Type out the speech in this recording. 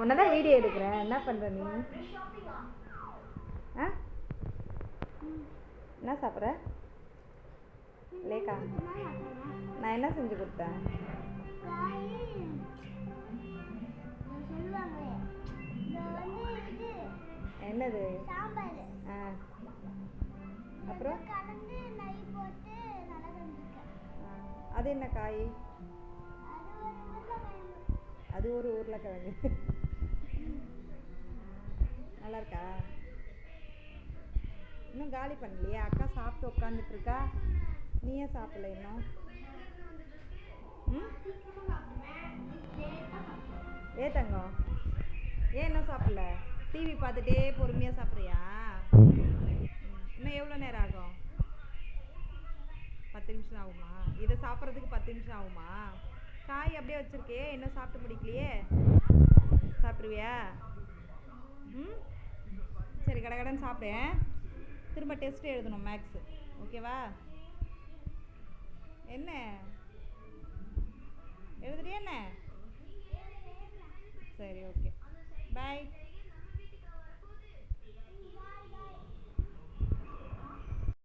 உன்னை தான் வீடியோ எடுக்கிறேன். என்ன பண்ணுற நீ? ஆ? என்ன சாப்பிட்ற? லேக்கா? நான் என்ன செஞ்சு கொடுத்தேன்? என்னது? ஆ. அப்புறம்? அது என்ன காய்? அது ஒரு உருளைக்கிழங்கு. இருக்கா? இன்னும் காலி பண்ணலையே? அக்கா சாப்பிட்டு உட்காந்துட்டு இருக்கா நீ ஏன் சாப்பிடல இன்னும். ம்? ஏ தங்கம் ஏன் இன்னும் சாப்பிடல? டிவி பார்த்துட்டே பொறுமையாக சாப்பிட்றியா? இன்னும் எவ்வளோ நேரம் ஆகும்? பத்து நிமிஷம் ஆகுமா? இதை சாப்பிட்றதுக்கு பத்து நிமிஷம் ஆகுமா? காய் அப்படியே வச்சுருக்கே இன்னும் சாப்பிட்டு முடிக்கலையே? சாப்பிடுவியா? ம்? கடை கடகடன்னு சாப்பிட்டேன் திரும்ப டெஸ்ட் எழுதணும் மேக்ஸு ஓகேவா என்ன? எழுதுறியா என்ன? சரி ஓகே பாய்